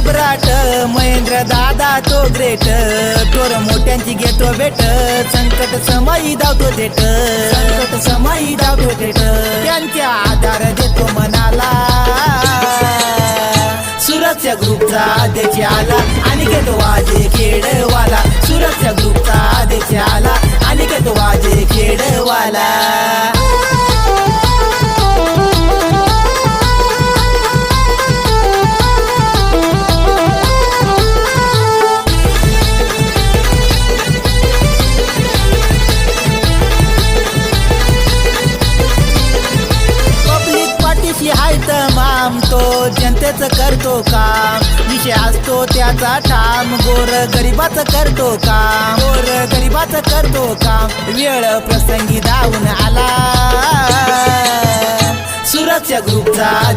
सम्राट महेंद्र दादा तो ग्रेट टोर मोठ्यांची घेतो भेट संकट समाई धावतो थेट. संकट समाई धावतो थेट. त्यांच्या आधार देतो मनाला. सुरक्षा ग्रुपचा अध्यक्ष आला आणि घेतो वाजे खेडवाला. सुरक्षा ग्रुपचा अध्यक्ष आला आणि घेतो वाजे खेडवाला. जनतेचं करतो काम. विषय असतो त्याचा ठाम. गोर गरिबाचं करतो काम. गोर गरिबाचं करतो काम. वेळ प्रसंगी धावून आला. सुरक्षा ग्रुपचा